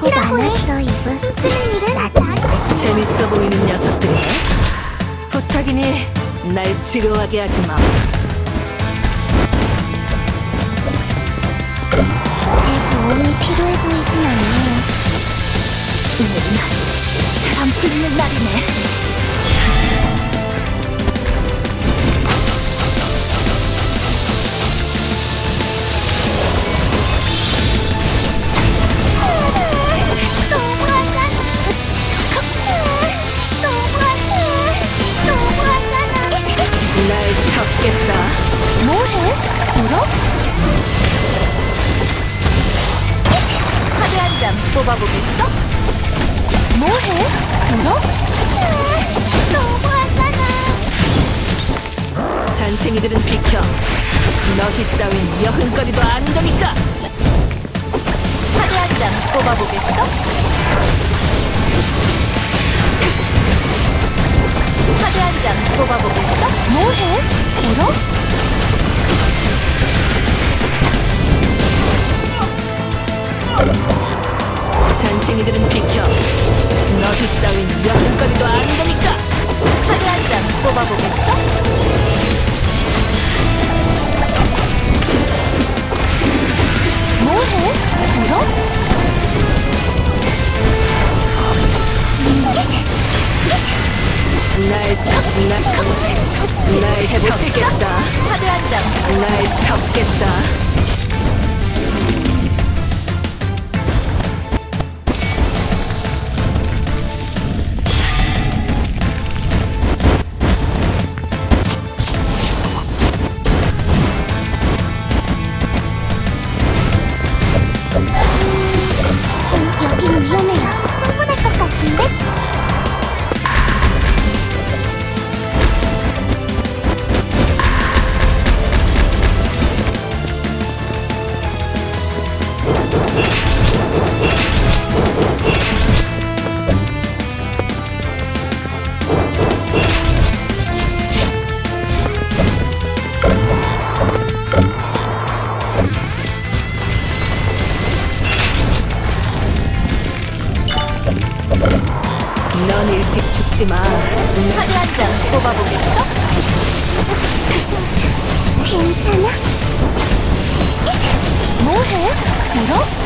수고 많았어, 이브. 쓰는 일은 아직 안 됐어. 재밌어 보이는 녀석들이네. 부탁이니 날 지루하게 하지 마. 제 도움이 필요해 보이진 않네요. 날 잡겠다. 뭐해? 울어? 카드 한 장 뽑아보겠어? 뭐해? 울어? 너무하잖아. 잔챙이들은 비켜. 너희 따윈 여흥거리도 안 되니까. 카드 한 장 뽑아보겠어? 카드 한 장 뽑아보겠어? 뭐해? 울어? 잔챙이들은 비켜. 너희 따윈 여흥거리도 안 되니까. 카드 한 장 뽑아보겠어? 날, 날, 날 해보시겠다. 날 잡겠다. 넌 일찍 죽지 마. 카드 한 장 뽑아보겠어? 괜찮아? 뭐해? 울어?